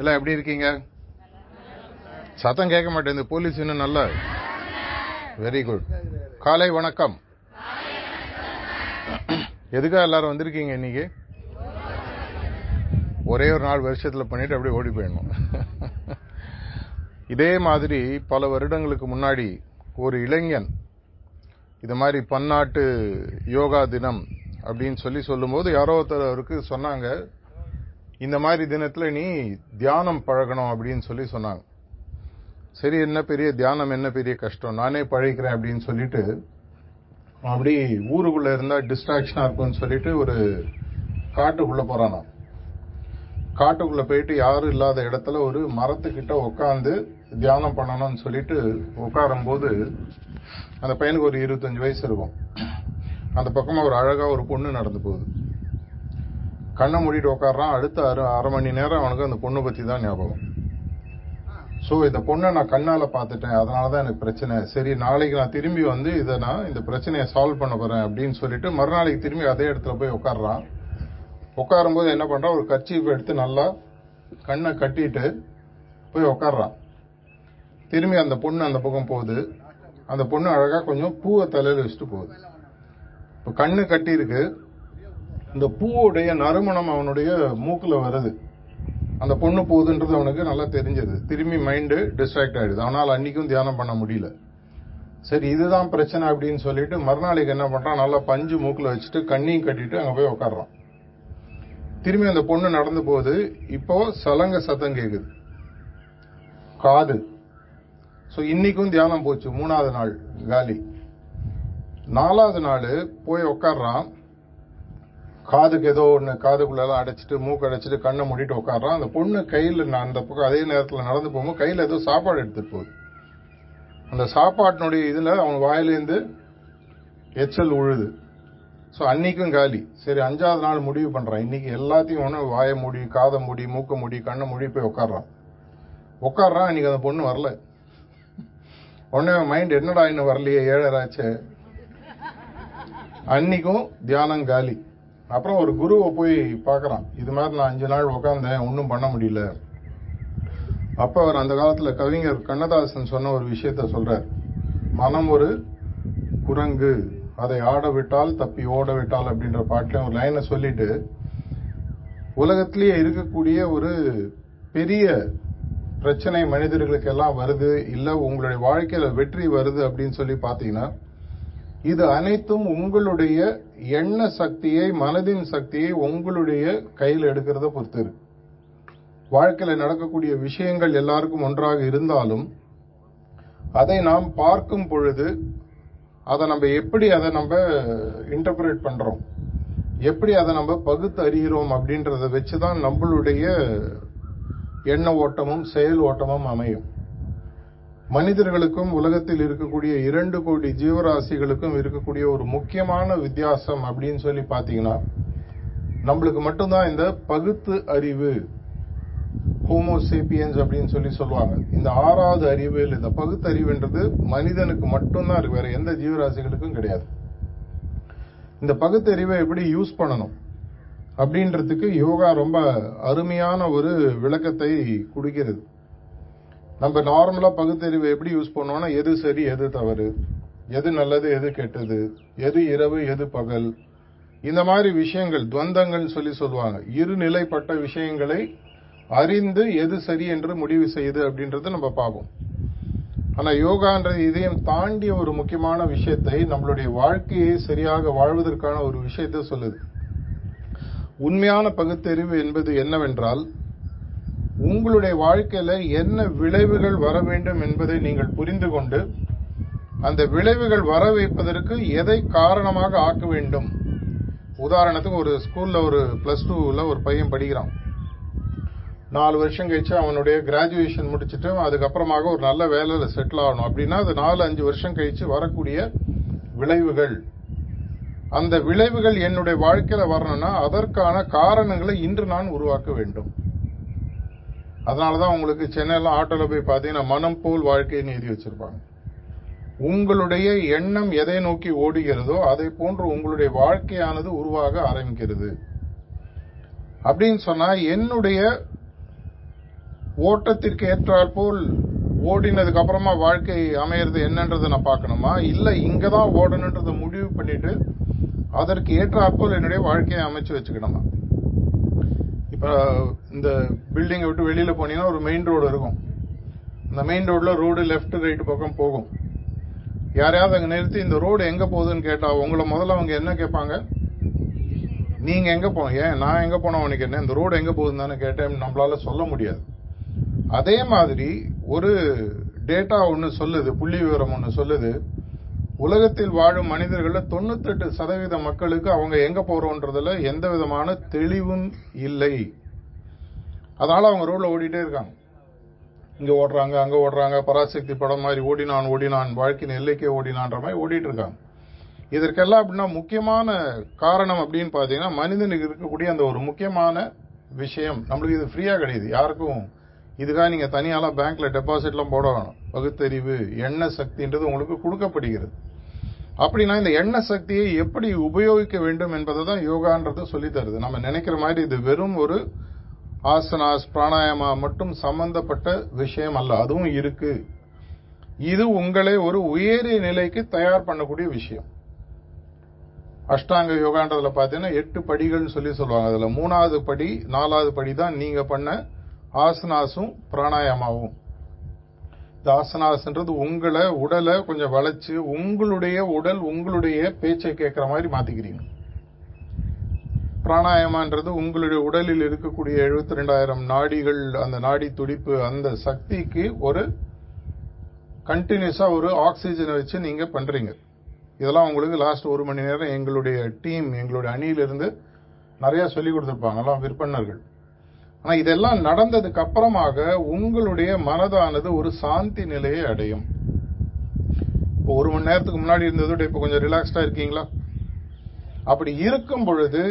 எல்லாம் எப்படி இருக்கீங்க? சத்தம் கேட்க மாட்டேங்குது போலீஸ் இன்னும் நல்ல. வெரி குட் காலை வணக்கம். எதுக்காக எல்லாரும் வந்திருக்கீங்க இன்னைக்கு? ஒரே ஒரு நாள் வருஷத்தில் பண்ணிட்டு அப்படியே ஓடி போயிடணும். இதே மாதிரி பல வருடங்களுக்கு முன்னாடி ஒரு இளைஞன் இது மாதிரி பன்னாட்டு யோகா தினம் அப்படின்னு சொல்லி சொல்லும்போது யாரோ ஒருத்தர் அவருக்கு சொன்னாங்க இந்த மாதிரி தினத்தில் நீ தியானம் பழகணும் அப்படின்னு சொல்லி சொன்னாங்க. சரி என்ன பெரிய தியானம் என்ன பெரிய கஷ்டம்? நானே பழகிக்கிறேன் அப்படின்னு சொல்லிட்டு அப்படி ஊருக்குள்ள இருந்தா டிஸ்ட்ராக்ஷனா இருக்கும்னு சொல்லிட்டு ஒரு காட்டுக்குள்ள போறானா காட்டுக்குள்ள போயிட்டு யாரும் இல்லாத இடத்துல ஒரு மரத்துக்கிட்ட உட்காந்து தியானம் பண்ணணும்னு சொல்லிட்டு உட்காரும்போது அந்த பையனுக்கு ஒரு இருபத்தஞ்சு வயசு இருக்கும். அந்த பக்கமா ஒரு அழகா ஒரு பொண்ணு நடந்து போகுது. கண்ணை மூடிட்டு உட்காடுறான் அடுத்த அரை அரை மணி நேரம் அவனுக்கு அந்த பொண்ணை பற்றி தான் ஞாபகம். ஸோ இந்த பொண்ணை நான் கண்ணால் பார்த்துட்டேன். அதனாலதான் எனக்கு பிரச்சனை. சரி நாளைக்கு நான் திரும்பி வந்து இதை நான் இந்த பிரச்சனையை சால்வ் பண்ண போகிறேன் அப்படின்னு சொல்லிட்டு மறுநாளைக்கு திரும்பி அதே இடத்துல போய் உட்காடுறான் உட்காரும் போது என்ன பண்ணுறான் ஒரு கர்ச்சீஃப் எடுத்து நல்லா கண்ணை கட்டிட்டு போய் உட்காடுறான் திரும்பி அந்த பொண்ணு அந்த பக்கம் போகுது. அந்த பொண்ணு அழகாக கொஞ்சம் பூவை தலையில் வச்சுட்டு போகுது. இப்போ கண்ணு கட்டியிருக்கு. இந்த பூவுடைய நறுமணம் அவனுடைய மூக்கில் வருது. அந்த பொண்ணு போகுதுன்றது அவனுக்கு நல்லா தெரிஞ்சது. திரும்பி மைண்டு டிஸ்ட்ராக்ட் ஆகிடுது அவனால் அன்னைக்கும் தியானம் பண்ண முடியல. சரி இதுதான் பிரச்சனை அப்படின்னு சொல்லிட்டு மறுநாளைக்கு என்ன பண்ணுறான் நல்லா பஞ்சு மூக்கில் வச்சுட்டு கண்ணையும் கட்டிட்டு அங்கே போய் உட்காடுறான் திரும்பி அந்த பொண்ணு நடந்து போகுது. இப்போ சலங்க சத்தம் கேட்குது காது. ஸோ இன்னைக்கும் தியானம் போச்சு. மூணாவது நாள் காலி. நாலாவது நாள் போய் உட்காடுறான் காதுக்கு ஏதோ ஒன்று காதுக்குள்ளெல்லாம் அடைச்சிட்டு மூக்கு அடைச்சிட்டு கண்ணை மூடிட்டு உட்காடுறான் அந்த பொண்ணு கையில் நான் அந்த பக்கம் அதே நேரத்தில் நடந்து போகும்போது கையில் ஏதோ சாப்பாடு எடுத்துட்டு போகுது. அந்த சாப்பாட்டினுடைய இதில் அவன் வாயிலேருந்து எச்சல் உழுது. ஸோ அன்னைக்கும் காலி. சரி அஞ்சாவது நாள் முடிவு பண்ணுறான் இன்னைக்கு எல்லாத்தையும் ஒன்று வாயை மூடி காதை மூடி மூக்க மூடி கண்ணை மூடி போய் உட்காடுறான் உட்காடுறான் இன்னைக்கு அந்த பொண்ணு வரல. உடனே மைண்ட் என்னடா இன்னும் வரலையே ஏழராச்சே அன்னைக்கும் தியானம் காலி. அப்புறம் ஒரு குருவை போய் பார்க்குறான். இது மாதிரி நான் அஞ்சு நாள் உட்காந்தேன் ஒன்றும் பண்ண முடியல. அப்போ அவர் அந்த காலத்தில் கவிஞர் கண்ணதாசன் சொன்ன ஒரு விஷயத்த சொல்கிறார் மனம் ஒரு குரங்கு. அதை ஆட விட்டால் தப்பி ஓட விட்டால் அப்படின்ற பாட்டில் ஒரு லைனை சொல்லிட்டு உலகத்திலேயே இருக்கக்கூடிய ஒரு பெரிய பிரச்சனை மனிதர்களுக்கு எல்லாம் வருது இல்லை உங்களுடைய வாழ்க்கையில் வெற்றி வருது அப்படின்னு சொல்லி பார்த்தீங்கன்னா இது அனைத்தும் உங்களுடைய எண்ண சக்தியை மனதின் சக்தியை உங்களுடைய கையில் எடுக்கிறத பொறுத்து இருக்கு. வாழ்க்கையில் நடக்கக்கூடிய விஷயங்கள் எல்லாருக்கும் ஒன்றாக இருந்தாலும் அதை நாம் பார்க்கும் பொழுது அதை நம்ம எப்படி அதை நம்ம இன்டர்பிரேட் பண்ணுறோம் எப்படி அதை நம்ம பகுத்து அறிகிறோம் அப்படின்றத வச்சு தான் நம்மளுடைய எண்ண ஓட்டமும் செயல் ஓட்டமும் அமையும். மனிதர்களுக்கும் உலகத்தில் இருக்கக்கூடிய இரண்டு கோடி ஜீவராசிகளுக்கும் இருக்கக்கூடிய ஒரு முக்கியமான வித்தியாசம் அப்படின்னு சொல்லி பார்த்தீங்கன்னா நம்மளுக்கு மட்டும்தான் இந்த பகுத்து அறிவு ஹோமோசேப்பியன்ஸ் அப்படின்னு சொல்லி சொல்லுவாங்க. இந்த ஆறாவது அறிவு இல்லை இந்த பகுத்தறிவுன்றது மனிதனுக்கு மட்டும்தான் இருக்கு. வேற எந்த ஜீவராசிகளுக்கும் கிடையாது. இந்த பகுத்தறிவை எப்படி யூஸ் பண்ணணும்? அப்படின்றதுக்கு யோகா ரொம்ப அருமையான ஒரு விளக்கத்தை கொடுக்கிறது. நம்ம நார்மலாக பகுத்தறிவை எப்படி யூஸ் பண்ணோம்னா எது சரி எது தவறு எது நல்லது எது கெட்டது எது இரவு எது பகல். இந்த மாதிரி விஷயங்கள் துவந்தங்கள் சொல்லி சொல்லுவாங்க. இருநிலைப்பட்ட விஷயங்களை அறிந்து எது சரி என்று முடிவு செய்யுது அப்படின்றத நம்ம பார்ப்போம். ஆனால் யோகான்றது இதையும் தாண்டிய ஒரு முக்கியமான விஷயத்தை நம்மளுடைய வாழ்க்கையை சரியாக வாழ்வதற்கான ஒரு விஷயத்தை சொல்லுது. உண்மையான பகுத்தறிவு என்பது என்னவென்றால் உங்களுடைய வாழ்க்கையில என்ன விளைவுகள் வர வேண்டும் என்பதை நீங்கள் புரிந்து கொண்டு அந்த விளைவுகள் வர வைப்பதற்கு எதை காரணமாக ஆக்க வேண்டும்? உதாரணத்துக்கு ஒரு ஸ்கூல்ல ஒரு பிளஸ் டூல ஒரு பையன் படிக்கிறான். நாலு வருஷம் கழிச்சு அவனுடைய கிராஜுவேஷன் முடிச்சுட்டு அதுக்கப்புறமாக ஒரு நல்ல வேலையில செட்டில் ஆகணும். அப்படின்னா அது நாலு அஞ்சு வருஷம் கழிச்சு வரக்கூடிய விளைவுகள். அந்த விளைவுகள் என்னுடைய வாழ்க்கையில வரணும்னா அதற்கான காரணங்களை இன்று நான் உருவாக்க வேண்டும். அதனாலதான் உங்களுக்கு சென்னையில் ஆட்டோவில் போய் பார்த்தீங்கன்னா மனம் போல் வாழ்க்கைன்னு எழுதி வச்சுருப்பாங்க. உங்களுடைய எண்ணம் எதை நோக்கி ஓடுகிறதோ அதை போன்று உங்களுடைய வாழ்க்கையானது உருவாக ஆரம்பிக்கிறது. அப்படின்னு சொன்னால் என்னுடைய ஓட்டத்திற்கு ஏற்றாற்போல் ஓடினதுக்கு அப்புறமா வாழ்க்கை அமையிறது என்னன்றதை நான் பார்க்கணுமா? இல்லை இங்கே தான் ஓடணுன்றதை முடிவு பண்ணிட்டு அதற்கு ஏற்றாற்போல் என்னுடைய வாழ்க்கையை அமைச்சு வச்சுக்கணுமா? இந்த பில்டிங்கை விட்டு வெளியில் போனீங்கன்னா ஒரு மெயின் ரோடு இருக்கும். அந்த மெயின் ரோடில் ரோடு லெஃப்ட் ரைட் பக்கம் போகும். யாரையாவது அங்கே நிறுத்தி இந்த ரோடு எங்கே போகுதுன்னு கேட்டால் உங்களை முதல்ல அவங்க என்ன கேட்பாங்க? நீங்கள் எங்கே போன ஏன் நான் எங்கே போனோம் உனக்கு என்ன? இந்த ரோடு எங்கே போகுதுன்னு தானே கேட்டேன் நம்மளால சொல்ல முடியாது. அதே மாதிரி ஒரு டேட்டா ஒன்று சொல்லுது புள்ளி விவரம் ஒன்று சொல்லுது. உலகத்தில் வாழும் மனிதர்கள தொண்ணூத்தெட்டு சதவீத மக்களுக்கு அவங்க எங்க போறோன்றதுல எந்த விதமான தெளிவும் இல்லை. அதனால அவங்க ரோட்ல ஓடிட்டே இருக்காங்க. இங்க ஓடுறாங்க அங்க ஓடுறாங்க பராசக்தி படம் மாதிரி ஓடினான் ஓடினான் வாழ்க்கையின் எல்லைக்கே ஓடினான்ற மாதிரி ஓடிட்டு இருக்காங்க. இதற்கெல்லாம் அப்படின்னா முக்கியமான காரணம் அப்படின்னு பார்த்தீங்கன்னா மனிதனுக்கு இருக்கக்கூடிய அந்த ஒரு முக்கியமான விஷயம். நம்மளுக்கு இது ஃப்ரீயாக கிடையாது. யாருக்கும் இதுக்காக நீங்கள் தனியாலாம் பேங்க்ல டெபாசிட்லாம் போட வேணும். பகுத்தறிவு எண்ண சக்தின்றது உங்களுக்கு கொடுக்கப்படுகிறது. அப்படின்னா இந்த எண்ண சக்தியை எப்படி உபயோகிக்க வேண்டும் என்பதை தான் யோகான்றது சொல்லி தருது. நம்ம நினைக்கிற மாதிரி இது வெறும் ஒரு ஆசனாஸ் பிராணாயாமா மட்டும் சம்பந்தப்பட்ட விஷயம் அல்ல. அதுவும் இருக்கு. இது உங்களை ஒரு உயரிய நிலைக்கு தயார் பண்ணக்கூடிய விஷயம். அஷ்டாங்க யோகான்றதுல பார்த்தீங்கன்னா எட்டு படிகள்னு சொல்லி சொல்லுவாங்க. அதில் மூணாவது படி நாலாவது படி தான் நீங்க பண்ண ஆசனாஸும் பிராணாயாமாவும். தாசனாசன்றது உங்களை உடலை கொஞ்சம் வளைச்சு உங்களுடைய உடல் உங்களுடைய பேச்சை கேட்குற மாதிரி மாற்றிக்கிறீங்க பிராணாயமான்றது உங்களுடைய உடலில் இருக்கக்கூடிய எழுபத்தி ரெண்டாயிரம் நாடிகள் அந்த நாடி துடிப்பு அந்த சக்திக்கு ஒரு கண்டினியூஸாக ஒரு ஆக்சிஜனை வச்சு நீங்கள் பண்ணுறீங்க இதெல்லாம் உங்களுக்கு லாஸ்ட் ஒரு மணி நேரம் எங்களுடைய டீம் எங்களுடைய அணியிலிருந்து நிறையா சொல்லி கொடுத்துருப்பாங்கலாம் விற்பனர்கள். ஆனா இதெல்லாம் நடந்ததுக்கு அப்புறமாக உங்களுடைய மனதானது ஒரு சாந்தி நிலையை அடையும். இப்போ ஒரு மணி நேரத்துக்கு முன்னாடி இருந்ததோட இப்போ கொஞ்சம் ரிலாக்ஸ்டா இருக்கீங்களா? அப்படி இருக்கும் பொழுது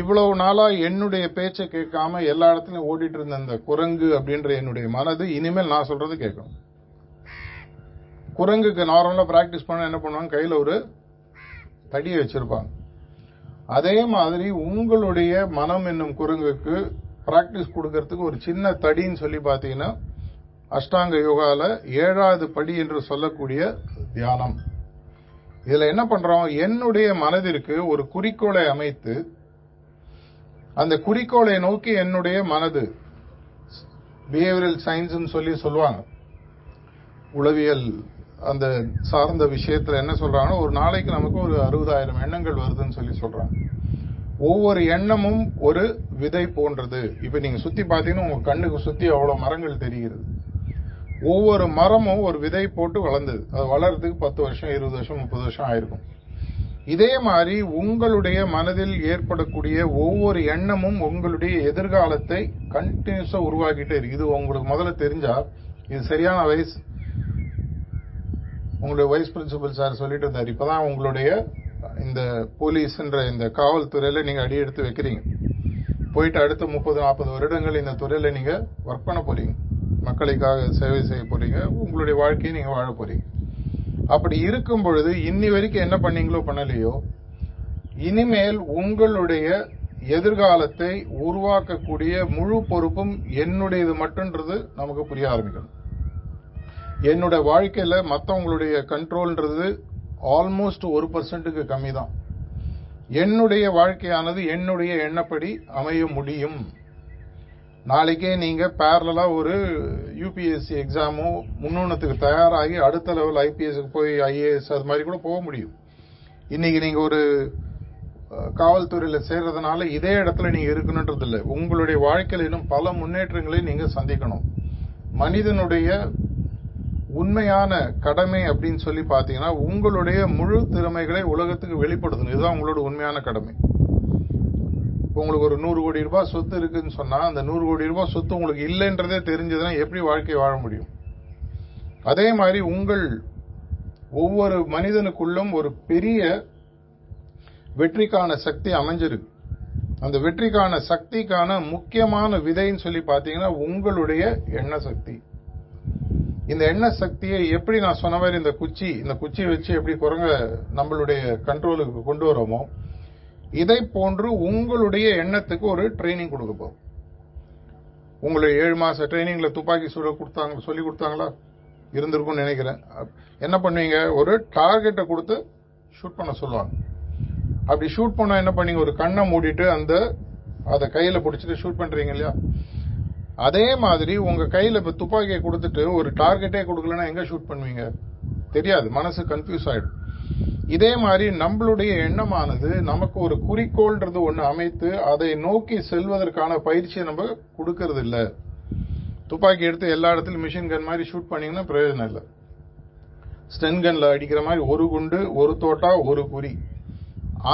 இவ்வளவு நாளா என்னுடைய பேச்சை கேட்காம எல்லா இடத்துலயும் ஓடிட்டு இருந்த அந்த குரங்கு அப்படின்ற என்னுடைய மனது இனிமேல் நான் சொல்றது கேட்கும் குரங்குக்கு நார்மலா பிராக்டிஸ் பண்ண என்ன பண்ணுவாங்க? கையில ஒரு தடியை வச்சிருப்பாங்க. அதே மாதிரி உங்களுடைய மனம் என்னும் குரங்குக்கு பிராக்டிஸ் கொடுக்கறதுக்கு ஒரு சின்ன தடின்னு சொல்லி பார்த்தீங்கன்னா அஷ்டாங்க யோகாவில் ஏழாவது படி என்று சொல்லக்கூடிய தியானம். இதுல என்ன பண்றோம்? என்னுடைய மனதிற்கு ஒரு குறிக்கோளை அமைத்து அந்த குறிக்கோளை நோக்கி என்னுடைய மனது பிஹேவியரல் சயின்ஸ்ன்னு சொல்லி சொல்லுவாங்க. உளவியல் அந்த சார்ந்த விஷயத்துல என்ன சொல்றாங்கன்னா ஒரு நாளைக்கு நமக்கு ஒரு அறுபதாயிரம் எண்ணங்கள் வருதுன்னு சொல்லி சொல்றாங்க. ஒவ்வொரு எண்ணமும் ஒரு விதை போன்றது. இப்போ நீங்கள் சுற்றி பார்த்தீங்கன்னா உங்கள் கண்ணுக்கு சுற்றி அவ்வளோ மரங்கள் தெரிகிறது. ஒவ்வொரு மரமும் ஒரு விதை போட்டு வளர்ந்தது. அது வளர்றதுக்கு பத்து வருஷம் இருபது வருஷம் முப்பது வருஷம் ஆயிருக்கும். இதே மாதிரி உங்களுடைய மனதில் ஏற்படக்கூடிய ஒவ்வொரு எண்ணமும் உங்களுடைய எதிர்காலத்தை கண்டினியூஸாக உருவாக்கிட்டே இருக்கு. இது உங்களுக்கு முதல்ல தெரிஞ்சா இது சரியான வயசு. உங்களுடைய வைஸ் பிரின்சிபல் சார் சொல்லிட்டு இருந்தார். இப்போதான் உங்களுடைய இந்த போலீஸ்ன்ற இந்த காவல்துறையில நீங்க அடி எடுத்து வைக்கிறீங்க. போயிட்டு அடுத்த முப்பது நாற்பது வருடங்கள் இந்த துறையில நீங்க ஒர்க் பண்ண போறீங்க. மக்களுக்காக சேவை செய்ய போறீங்க. உங்களுடைய வாழ்க்கையை நீங்க வாழ போறீங்க. அப்படி இருக்கும் பொழுது இன்னி வரைக்கும் என்ன பண்ணீங்களோ பண்ணலையோ இனிமேல் உங்களுடைய எதிர்காலத்தை உருவாக்கக்கூடிய முழு பொறுப்பும் என்னுடையது மட்டுன்றது நமக்கு புரிய ஆரம்பிக்கணும். என்னோட வாழ்க்கையில மத்தவங்களுடைய கண்ட்ரோல்ன்றது ஆல்மோஸ்ட் ஒரு பர்சன்ட்டுக்கு கம்மி தான் என்னுடைய வாழ்க்கையானது என்னுடைய எண்ணப்படி அமைய முடியும். நாளைக்கே நீங்கள் பேரலாக ஒரு யூபிஎஸ்சி எக்ஸாமோ முன்னோன்னத்துக்கு தயாராகி அடுத்த லெவல் ஐபிஎஸ்க்கு போய் ஐஏஎஸ் அது மாதிரி கூட போக முடியும். இன்றைக்கி நீங்கள் ஒரு காவல்துறையில் சேர்றதுனால இதே இடத்துல நீங்கள் இருக்கணுன்றது இல்லை உங்களுடைய வாழ்க்கையிலும் இன்னும் பல முன்னேற்றங்களை நீங்கள் சந்திக்கணும். மனிதனுடைய உண்மையான கடமை அப்படின்னு சொல்லி பார்த்தீங்கன்னா உங்களுடைய முழு திறமைகளை உலகத்துக்கு வெளிப்படுத்தணும் இதுதான் உங்களோட உண்மையான கடமை. இப்போ உங்களுக்கு ஒரு நூறு கோடி ரூபாய் சொத்து இருக்குன்னு சொன்னால் அந்த நூறு கோடி ரூபாய் சொத்து உங்களுக்கு இல்லைன்றதே தெரிஞ்சதுன்னா எப்படி வாழ்க்கை வாழ முடியும்? அதே மாதிரி உங்கள் ஒவ்வொரு மனிதனுக்குள்ளும் ஒரு பெரிய வெற்றிக்கான சக்தி அமைஞ்சிருக்கு. அந்த வெற்றிக்கான சக்திக்கான முக்கியமான விதைன்னு சொல்லி பார்த்தீங்கன்னா உங்களுடைய எண்ண சக்தி. இந்த எண்ண சக்தியை எப்படி நான் சொன்ன மாதிரி இந்த குச்சி இந்த குச்சியை வச்சு எப்படி குரங்க நம்மளுடைய கண்ட்ரோலுக்கு கொண்டு வரோமோ இதை போன்று உங்களுடைய எண்ணத்துக்கு ஒரு ட்ரைனிங் கொடுக்க போகும் உங்களுடைய ஏழு மாச ட்ரைனிங்ல துப்பாக்கி சுட கொடுத்தாங்க சொல்லி கொடுத்தாங்களா? இருந்திருக்கும்னு நினைக்கிறேன். என்ன பண்ணுவீங்க? ஒரு டார்கெட்டை கொடுத்து ஷூட் பண்ண சொல்லுவாங்க. அப்படி ஷூட் பண்ணால் என்ன பண்ணீங்க ஒரு கண்ணை மூடிட்டு அந்த அதை கையில பிடிச்சிட்டு ஷூட் பண்றீங்க இல்லையா? அதே மாதிரி உங்க கையில இப்ப துப்பாக்கியை கொடுத்துட்டு ஒரு டார்கெட்டே கொடுக்கலன்னா எங்க ஷூட் பண்ணுவீங்க? தெரியாது. மனசு கன்ஃபியூஸ் ஆயிடும். இதே மாதிரி நம்மளுடைய எண்ணமானது நமக்கு ஒரு குறிக்கோள்ன்றது ஒண்ணு அமைத்து அதை நோக்கி செல்வதற்கான பயிற்சியை நம்ம கொடுக்கறது இல்ல துப்பாக்கி எடுத்து எல்லா இடத்துலயும் மிஷின் கன் மாதிரி ஷூட் பண்ணீங்கன்னா பிரயோஜனம் இல்லை. ஸ்டென் கன்ல அடிக்கிற மாதிரி ஒரு குண்டு ஒரு தோட்டா ஒரு குறி.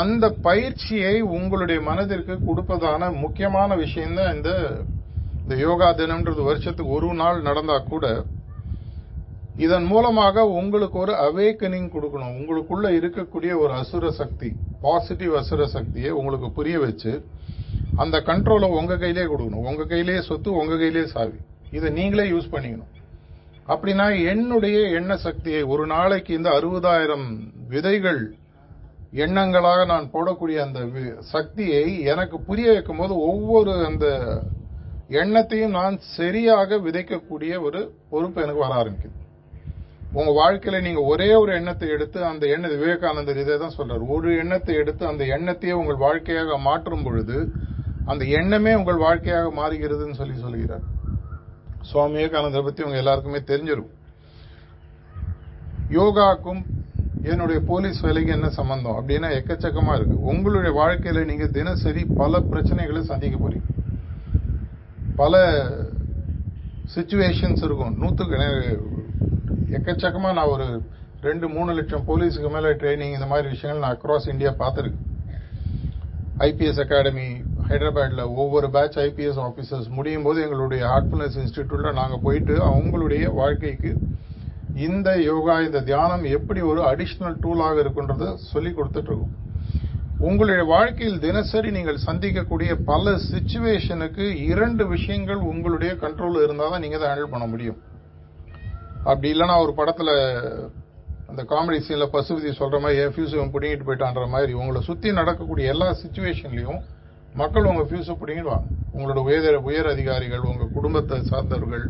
அந்த பயிற்சியை உங்களுடைய மனதிற்கு கொடுப்பதான முக்கியமான விஷயம் தான் இந்த இந்த யோகா தினம்ன்றது வருஷத்துக்கு ஒரு நாள் நடந்தா கூட இதன் மூலமாக உங்களுக்கு ஒரு அவேக்கனிங் கொடுக்கணும். உங்களுக்குள்ள இருக்கக்கூடிய ஒரு அசுர சக்தி பாசிட்டிவ் அசுர சக்தியை உங்களுக்கு புரிய வச்சு அந்த கண்ட்ரோலை உங்க கையிலே கொடுக்கணும். உங்க கையிலேயே சொத்து உங்க கையிலேயே சாவி. இதை நீங்களே யூஸ் பண்ணிக்கணும். அப்படின்னா என்னுடைய எண்ண சக்தியை ஒரு நாளைக்கு இந்த அறுபதாயிரம் விதைகள் எண்ணங்களாக நான் போடக்கூடிய அந்த வி- சக்தியை எனக்கு புரிய வைக்கும் போது ஒவ்வொரு அந்த எண்ணத்தையும் நான் சரியாக விதைக்கக்கூடிய ஒரு பொறுப்பு எனக்கு வர ஆரம்பிக்குது. உங்க வாழ்க்கையில நீங்க ஒரே ஒரு எண்ணத்தை எடுத்து அந்த எண்ண விவேகானந்தர் இதை தான் சொல்றாரு. ஒரு எண்ணத்தை எடுத்து அந்த எண்ணத்தையே உங்கள் வாழ்க்கையாக மாற்றும் பொழுது அந்த எண்ணமே உங்கள் வாழ்க்கையாக மாறுகிறதுன்னு சொல்லி சொல்கிறார். சுவாமி விவேகானந்தர் பத்தி உங்க எல்லாருக்குமே தெரிஞ்சிடும் யோகாக்கும் என்னுடைய போலீஸ் வேலைக்கு என்ன சம்பந்தம்? அப்படின்னா எக்கச்சக்கமா இருக்கு. உங்களுடைய வாழ்க்கையில நீங்க தினசரி பல பிரச்சனைகளை சந்திக்க போறீங்க. பல சுச்சுவேஷன்ஸ் இருக்கும். நூற்றுக்கு எக்கச்சக்கமாக நான் ஒரு ரெண்டு மூணு லட்சம் போலீஸுக்கு மேலே ட்ரைனிங் இந்த மாதிரி விஷயங்கள் நான் அக்ராஸ் இந்தியா பார்த்துருக்கேன். ஐபிஎஸ் அகாடமி ஹைதராபாத்தில் ஒவ்வொரு பேட்ச் ஐபிஎஸ் ஆஃபீஸர்ஸ் முடியும் போது எங்களுடைய ஹார்ட்ஃபுல்னஸ் இன்ஸ்டிடியூட்டில் நாங்கள் போயிட்டு அவங்களுடைய வாழ்க்கைக்கு இந்த யோகா இந்த தியானம் எப்படி ஒரு அடிஷ்னல் டூலாக இருக்குன்றதை சொல்லி கொடுத்துட்ருக்கோம் உங்களுடைய வாழ்க்கையில் தினசரி நீங்கள் சந்திக்கக்கூடிய பல சுச்சுவேஷனுக்கு இரண்டு விஷயங்கள் உங்களுடைய கண்ட்ரோல் இருந்தால் தான் நீங்கள் தான் ஹேண்டில் பண்ண முடியும். அப்படி இல்லைன்னா ஒரு படத்தில் அந்த காமெடி சீனில் பசுபதி சொல்கிற மாதிரி என் ஃபியூஸ் பிடிங்கிட்டு போயிட்டான்ற மாதிரி. உங்களை சுற்றி நடக்கக்கூடிய எல்லா சுச்சுவேஷன்லையும் மக்கள் உங்கள் ஃபியூஸை பிடிங்கிடுவாங்க. உங்களோட உயர் உயர் அதிகாரிகள் உங்கள் குடும்பத்தை சார்ந்தவர்கள்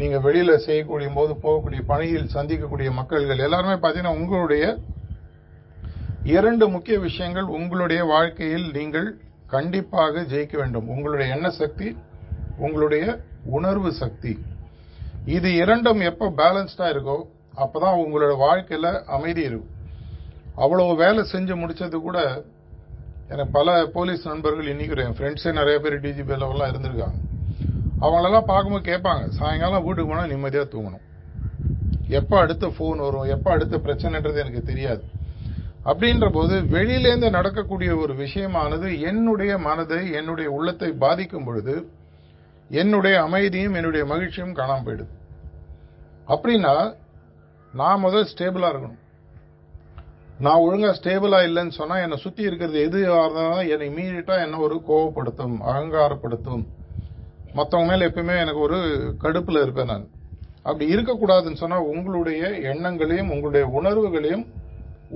நீங்கள் வெளியில் செய்யக்கூடிய போது போகக்கூடிய பணியில் சந்திக்கக்கூடிய மக்கள்கள் எல்லாருமே பார்த்தீங்கன்னா உங்களுடைய இரண்டு முக்கிய விஷயங்கள் உங்களுடைய வாழ்க்கையில் நீங்கள் கண்டிப்பாக ஜெயிக்க வேண்டும். உங்களுடைய எண்ண சக்தி உங்களுடைய உணர்வு சக்தி. இது இரண்டும் எப்போ பேலன்ஸ்டாக இருக்கோ அப்போ தான் உங்களோட வாழ்க்கையில் அமைதி இருக்கும். அவ்வளோ வேலை செஞ்சு முடிச்சது கூட எனக்கு பல போலீஸ் நண்பர்கள் இன்றைக்கி என் ஃப்ரெண்ட்ஸே நிறைய பேர் டிஜிபி லெவல்லாம் இருந்திருக்காங்க. அவங்களெல்லாம் பார்க்கும்போது கேட்பாங்க சாயங்காலம் வீட்டுக்கு போனால் நிம்மதியாக தூங்கணும். எப்போ அடுத்த ஃபோன் வரும் எப்போ அடுத்த பிரச்சனைன்றது எனக்கு தெரியாது. அப்படின்ற போது வெளியிலேருந்து நடக்கக்கூடிய ஒரு விஷயமானது என்னுடைய மனதை என்னுடைய உள்ளத்தை பாதிக்கும் பொழுது என்னுடைய அமைதியும் என்னுடைய மகிழ்ச்சியும் காணாம போயிடுது. அப்படின்னா நான் முதல் ஸ்டேபிளாக இருக்கணும். நான் ஒழுங்காக ஸ்டேபிளாக இல்லைன்னு சொன்னால் என்னை சுற்றி இருக்கிறது எது இருந்தாலும் என்னை இமீடியட்டாக என்ன ஒரு கோவப்படுத்தும் அகங்காரப்படுத்தும். மற்றவங்க மேலே எப்பயுமே எனக்கு ஒரு கடுப்பில் இருப்பேன் நான். அப்படி இருக்கக்கூடாதுன்னு சொன்னால் உங்களுடைய எண்ணங்களையும் உங்களுடைய உணர்வுகளையும்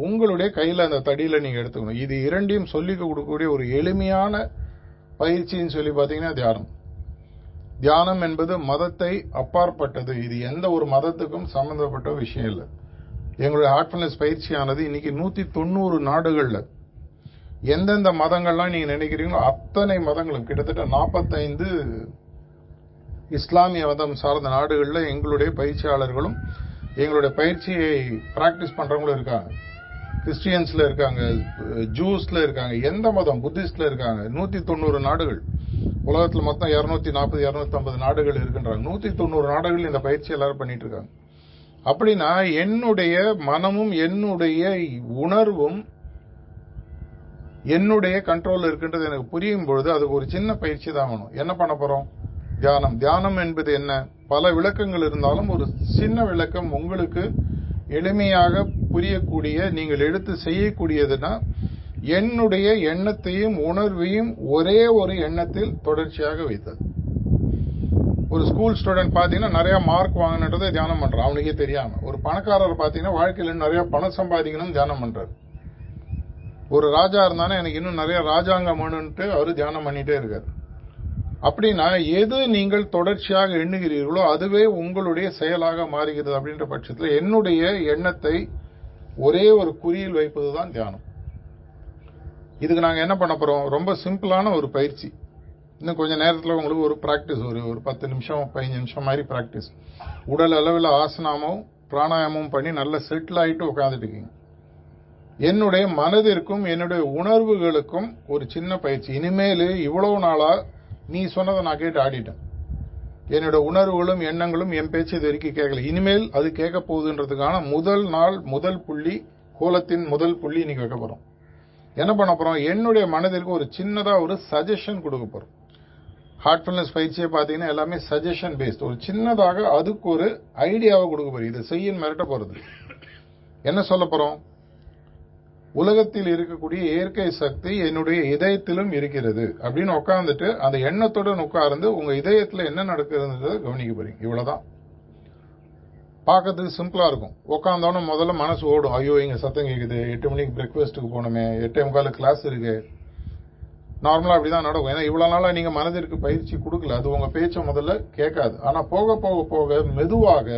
உங்களுடைய கையில் அந்த தடியில் நீங்கள் எடுத்துக்கணும். இது இரண்டையும் சொல்லி கொடுக்கக்கூடிய ஒரு எளிமையான பயிற்சின்னு சொல்லி பார்த்தீங்கன்னா தியானம். தியானம் என்பது மதத்தை அப்பாற்பட்டது. இது எந்த ஒரு மதத்துக்கும் சம்பந்தப்பட்ட விஷயம் இல்லை. எங்களுடைய ஹார்ட்ஃபுல்னஸ் பயிற்சியானது இன்னைக்கு நூற்றி தொண்ணூறு நாடுகளில் எந்தெந்த மதங்கள்லாம் நீங்கள் நினைக்கிறீங்களோ அத்தனை மதங்களும் கிட்டத்தட்ட நாற்பத்தைந்து இஸ்லாமிய மதம் சார்ந்த நாடுகளில் எங்களுடைய பயிற்சியாளர்களும் எங்களுடைய பயிற்சியை ப்ராக்டிஸ் பண்ணுறவங்களும் இருக்காங்க. கிறிஸ்டியன்ஸ்ல இருக்காங்க ஜூஸ்ல இருக்காங்க எந்த மதம்? புத்திஸ்ட்ல இருக்காங்க. நூத்தி தொண்ணூறு நாடுகள். உலகத்துல மொத்தம் இருநூத்தி நாற்பது இருநூத்தி ஐம்பது நாடுகள் இருக்கின்றாங்க. நூத்தி தொண்ணூறு நாடுகள் இந்த பயிற்சி எல்லாரும் பண்ணிட்டு இருக்காங்க. அப்படின்னா என்னுடைய மனமும் என்னுடைய உணர்வும் என்னுடைய கண்ட்ரோல் இருக்கின்றது. எனக்கு புரியும் பொழுது அதுக்கு ஒரு சின்ன பயிற்சி தான் வேணும். என்ன பண்ண போறோம்? தியானம். தியானம் என்பது என்ன? பல விளக்கங்கள் இருந்தாலும் ஒரு சின்ன விளக்கம் உங்களுக்கு எளிமையாக புரியக்கூடிய நீங்கள் எடுத்து செய்யக்கூடியதுன்னா என்னுடைய எண்ணத்தையும் உணர்வையும் ஒரே ஒரு எண்ணத்தில் தொடர்ச்சியாக வைத்தது. ஒரு ஸ்கூல் ஸ்டூடெண்ட் பார்த்தீங்கன்னா நிறைய மார்க் வாங்கினதை தியானம் பண்றான். அவனுக்கே தெரியாம. ஒரு பணக்காரர் பார்த்தீங்கன்னா வாழ்க்கையில நிறைய பணம் சம்பாதிக்கணும்னு தியானம் பண்றாரு. ஒரு ராஜா இருந்தானே எனக்கு இன்னும் நிறைய ராஜாங்கம் வேணும்ட்டு அவரு தியானம் பண்ணிட்டே இருக்காரு. அப்படின்னா எது நீங்கள் தொடர்ச்சியாக எண்ணுகிறீர்களோ அதுவே உங்களுடைய செயலாக மாறுகிறது அப்படின்ற பட்சத்தில் என்னுடைய எண்ணத்தை ஒரே ஒரு குறியில் வைப்பது தான் தியானம். இதுக்கு நாங்கள் என்ன பண்ண போகிறோம் ரொம்ப சிம்பிளான ஒரு பயிற்சி. இன்னும் கொஞ்சம் நேரத்தில் உங்களுக்கு ஒரு ப்ராக்டிஸ் ஒரு ஒரு பத்து நிமிஷம் பதினஞ்சு நிமிஷம் மாதிரி ப்ராக்டிஸ் உடல் அளவில் ஆசனமும் பிராணாயாமமும் பண்ணி நல்லா செட்டில் ஆகிட்டு உட்காந்துட்டு இருக்கீங்க. என்னுடைய மனதிற்கும் என்னுடைய உணர்வுகளுக்கும் ஒரு சின்ன பயிற்சி. இனிமேல் இவ்வளவு நாளாக நீ சொன்னதை நான் கேட்டு ஆடிட்டேன். என்னோட உணர்வுகளும் எண்ணங்களும் என் பேச்சு இது வரைக்கும் கேட்கல. இனிமேல் அது கேட்க போகுதுன்றதுக்கான முதல் நாள் முதல் புள்ளி கோலத்தின் முதல் புள்ளி இன்னைக்கு வைக்க போகிறோம் என்ன பண்ண போகிறோம் என்னுடைய மனதிற்கு ஒரு சின்னதாக ஒரு சஜஷன் கொடுக்க போகிறோம் ஹார்ட்ஃபுல்னஸ் பயிற்சியை பார்த்தீங்கன்னா எல்லாமே சஜஷன் பேஸ்ட் ஒரு சின்னதாக அதுக்கு ஒரு ஐடியாவை கொடுக்க போறோம். இதை செய்யும் மிரட்ட போகிறது என்ன சொல்ல போகிறோம் உலகத்தில் இருக்கக்கூடிய இயற்கை சக்தி என்னுடைய இதயத்திலும் இருக்கிறது அப்படின்னு உட்காந்துட்டு அந்த எண்ணத்துடன் உட்கார்ந்து உங்க இதயத்துல என்ன நடக்குதுன்றத கவனிக்க போறீங்க. இவ்வளவுதான். பார்க்கறதுக்கு சிம்பிளா இருக்கும். உட்காந்தோன்னு முதல்ல மனசு ஓடும். ஐயோ இங்க சத்தம் கேக்குது. எட்டு மணிக்கு பிரேக்ஃபாஸ்ட்டுக்கு போகணுமே. எட்டே முக்கால் கிளாஸ் இருக்கு. அப்படி தான் நடக்கும். ஏன்னா இவ்வளோ நாளாக நீங்கள் மனதிற்கு பயிற்சி கொடுக்கல. அது உங்கள் பேச்சை முதல்ல கேட்காது. ஆனால் போக போக போக மெதுவாக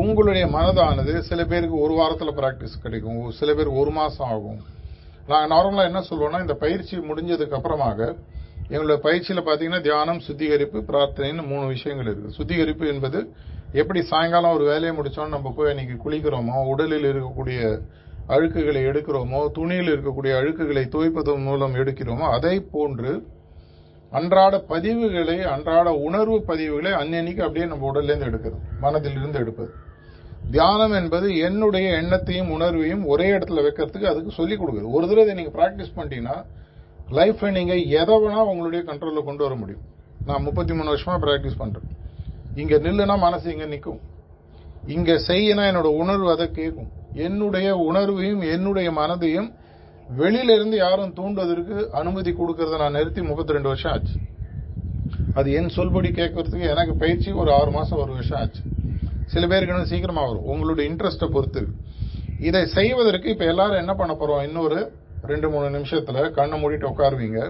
உங்களுடைய மனதானது சில பேருக்கு ஒரு வாரத்தில் ப்ராக்டிஸ் கிடைக்கும். சில பேர் ஒரு மாதம் ஆகும். நாங்கள் நார்மலாக என்ன சொல்லுவோம்னா இந்த பயிற்சி முடிஞ்சதுக்கு அப்புறமாக எங்களுடைய பயிற்சியில் பார்த்தீங்கன்னா தியானம் சுத்திகரிப்பு பிரார்த்தனைன்னு மூணு விஷயங்கள் இருக்குது சுத்திகரிப்பு என்பது எப்படி சாயங்காலம் ஒரு வேலையை முடித்தோன்னு நம்ம போய் அன்றைக்கி குளிக்கிறோமோ உடலில் இருக்கக்கூடிய அழுக்குகளை எடுக்கிறோமோ துணியில் இருக்கக்கூடிய அழுக்குகளை துவைப்பதன் மூலம் எடுக்கிறோமோ அதை போன்று அன்றாட பதிவுகளை அன்றாட உணர்வு பதிவுகளை அன்னன்னைக்கு அப்படியே நம்ம உடல்ல இருந்து எடுக்கிறது மனதிலிருந்து எடுப்பது. தியானம் என்பது என்னுடைய எண்ணத்தையும் உணர்வையும் ஒரே இடத்துல வைக்கிறதுக்கு அதுக்கு சொல்லிக் கொடுக்குது. ஒரு தடவை நீங்கள் ப்ராக்டிஸ் பண்ணிட்டீங்கன்னா லைஃப்பில் நீங்கள் எதை வேணா உங்களுடைய கண்ட்ரோலில் கொண்டு வர முடியும். நான் முப்பத்தி மூணு வருஷமாக ப்ராக்டிஸ் பண்ணுறேன் இங்கே நில்லுனா மனசு இங்கே நிற்கும் இங்கே செய்யினா என்னோட உணர்வு அதை கேட்கும் என்னுடைய உணர்வையும் என்னுடைய மனதையும் வெளியில இருந்து யாரும் தூண்டுவதற்கு அனுமதி கொடுக்கறத நான் நிறுத்தி முப்பத்தி ரெண்டு வருஷம் ஆச்சு. அது என் சொல்படி கேட்கறதுக்கு எனக்கு பயிற்சி ஒரு ஆறு மாதம் ஒரு வருஷம் ஆச்சு. சில பேருக்கு இன்னும் சீக்கிரமாக வரும் உங்களுடைய இன்ட்ரெஸ்ட்டை பொறுத்து. இதை செய்வதற்கு இப்போ எல்லாரும் என்ன பண்ண போகிறோம் இன்னொரு ரெண்டு மூணு நிமிஷத்தில் கண்ணை மூடிட்டு உட்காருவீங்க.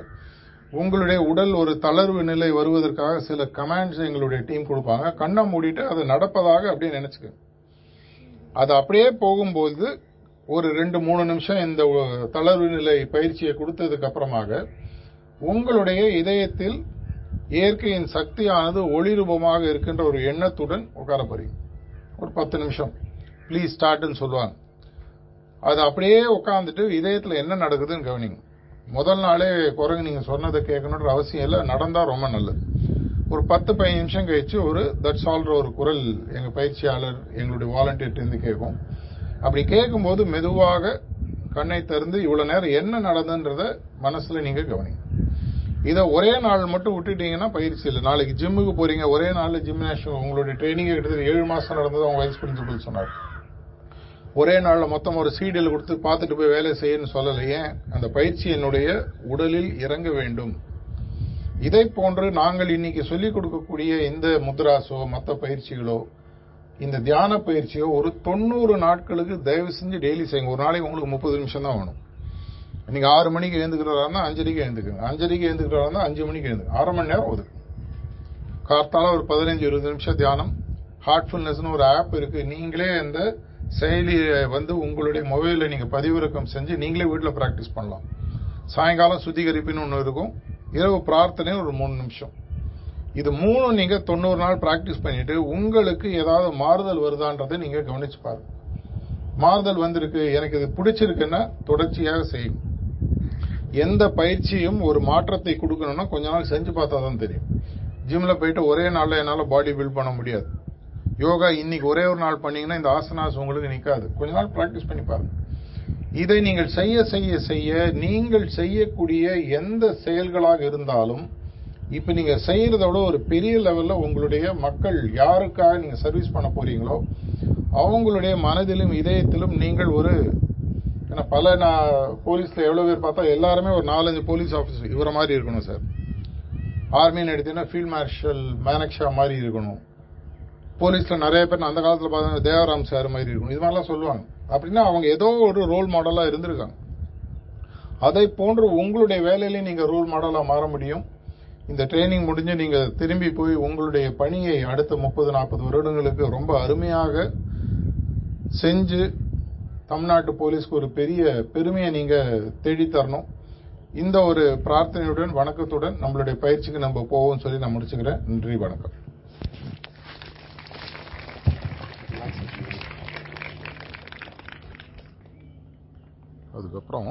உங்களுடைய உடல் ஒரு தளர்வு நிலை வருவதற்காக சில கமாண்ட்ஸ் எங்களுடைய டீம் கொடுப்பாங்க. கண்ணை மூடிட்டு அது நடப்பதாக அப்படியே நினைச்சுக்க அது அப்படியே போகும்போது ஒரு ரெண்டு மூணு நிமிஷம் இந்த தளர்வு நிலை பயிற்சியை கொடுத்ததுக்கு அப்புறமாக உங்களுடைய இதயத்தில் இயற்கையின் சக்தியானது ஒளிரூபமாக இருக்கின்ற ஒரு எண்ணத்துடன் உட்கார போறீங்க. ஒரு பத்து நிமிஷம். ப்ளீஸ் ஸ்டார்ட்னு சொல்லுவாங்க. அது அப்படியே உட்காந்துட்டு இதயத்தில் என்ன நடக்குதுன்னு கவனிங்க. முதல் நாளே குரங்கு நீங்கள் சொன்னதை கேட்கணுன்ற அவசியம் இல்லை நடந்தால் ரொம்ப நல்லது. ஒரு பத்து பதினஞ்சு நிமிஷம் கழிச்சு ஒரு தட்ஸ் ஆல்ற ஒரு குரல் எங்கள் பயிற்சியாளர் எங்களுடைய வாலண்டியர்லேருந்து கேட்கும். அப்படி கேட்கும்போது மெதுவாக கண்ணை திறந்து இவ்வளோ நேரம் என்ன நடந்துன்றத மனசில் நீங்கள் கவனிங்க. இதை ஒரே நாள் மட்டும் விட்டுட்டீங்கன்னா பயிற்சி இல்லை. நாளைக்கு ஜிம்முக்கு போறீங்க ஒரே நாள்ல ஜிம்னாஷியம் உங்களுடைய ட்ரைனிங் கிட்டத்தட்ட ஏழு மாசம் நடந்தது அவங்க வைஸ் பிரின்சிபல் சொன்னார். ஒரே நாளில் மொத்தம் ஒரு சீடியல் கொடுத்து பார்த்துட்டு போய் வேலை செய்யன்னு சொல்லலையே அந்த பயிற்சி என்னுடைய உடலில் இறங்க வேண்டும். இதை போன்று நாங்கள் இன்னைக்கு சொல்லிக் கொடுக்கக்கூடிய இந்த முத்ராஸோ மற்ற பயிற்சிகளோ இந்த தியான பயிற்சியோ ஒரு தொண்ணூறு நாட்களுக்கு தயவு செஞ்சு டெய்லி செய்யுங்க. ஒரு நாளைக்கு உங்களுக்கு முப்பது நிமிஷம் தான் வேணும். நீங்க ஆறு மணிக்கு எழுந்துக்கிறதா அஞ்சரைக்கு எழுந்துக்குங்க அஞ்சரைக்கு எழுந்துக்கிறதா அஞ்சு மணிக்கு எழுந்து. அரை மணி நேரம் ஒதுக்கு கார்த்தால ஒரு பதினஞ்சு இருபது நிமிஷம் தியானம். ஹார்ட்ஃபுல்னஸ்னு ஒரு ஆப் இருக்கு. நீங்களே அந்த செயலியை வந்து உங்களுடைய மொபைலில் நீங்கள் பதிவிறக்கம் செஞ்சு நீங்களே வீட்டில் ப்ராக்டிஸ் பண்ணலாம். சாயங்காலம் சுத்திகரிப்புன்னு ஒன்று இருக்கும். இரவு பிரார்த்தனை ஒரு மூணு நிமிஷம். இது மூணும் நீங்கள் தொண்ணூறு நாள் ப்ராக்டிஸ் பண்ணிட்டு உங்களுக்கு ஏதாவது மாறுதல் வருதான்றதை நீங்கள் கவனிச்சு பாருங்க. மாறுதல் வந்திருக்கு. எனக்கு இது பிடிச்சிருக்குன்னா தொடர்ச்சியாக செய்யும் எந்த பயிற்சியும் ஒரு மாற்றத்தை கொடுக்கணும்னா கொஞ்ச நாள் செஞ்சு பார்த்தா தான் தெரியும் ஜிம்ல போயிட்டு ஒரே நாளில் என்னால் பாடி பில்ட் பண்ண முடியாது. யோகா இன்னைக்கு ஒரே ஒரு நாள் பண்ணீங்கன்னா இந்த ஆசனாஸ் உங்களுக்கு நிற்காது கொஞ்ச நாள் ப்ராக்டிஸ் பண்ணி பாருங்க. இதை நீங்கள் செய்ய செய்ய செய்ய நீங்கள் செய்யக்கூடிய எந்த செயல்களாக இருந்தாலும் இப்போ நீங்கள் செய்கிறத விட ஒரு பெரிய லெவலில் உங்களுடைய மக்கள் யாருக்காக நீங்கள் சர்வீஸ் பண்ண போகிறீங்களோ அவங்களுடைய மனதிலும் இதயத்திலும் நீங்கள் ஒரு ஏன்னா பல நான் போலீஸில் எவ்வளோ பேர் பார்த்தா எல்லாருமே ஒரு நாலஞ்சு போலீஸ் ஆஃபீஸர் இவர மாதிரி இருக்கணும் சார். ஆர்மின்னு எடுத்தீங்கன்னா ஃபீல்ட் மார்ஷல் மேனக்ஷா மாதிரி இருக்கணும். போலீஸில் நிறைய பேர் அந்த காலத்தில் பார்த்தா தேவராம் சார் மாதிரி இருக்கணும். இது மாதிரிலாம் சொல்லுவாங்க. அப்படின்னா அவங்க ஏதோ ஒரு ரோல் மாடலாக இருந்திருக்காங்க. அதை போன்று உங்களுடைய வேலையில நீங்கள் ரோல் மாடலாக மாற முடியும். இந்த ட்ரைனிங் முடிஞ்சு நீங்கள் திரும்பி போய் உங்களுடைய பணியை அடுத்த முப்பது நாற்பது வருடங்களுக்கு ரொம்ப அருமையாக செஞ்சு தமிழ்நாட்டு போலீஸ்க்கு ஒரு பெரிய பெருமையை நீங்கள் தேடித்தரணும் இந்த ஒரு பிரார்த்தனையுடன் வணக்கத்துடன் நம்மளுடைய பயிற்சிக்கு நம்ம போவோம்னு சொல்லி நான் முடிச்சுக்கிறேன். நன்றி வணக்கம். அதுக்கப்புறம்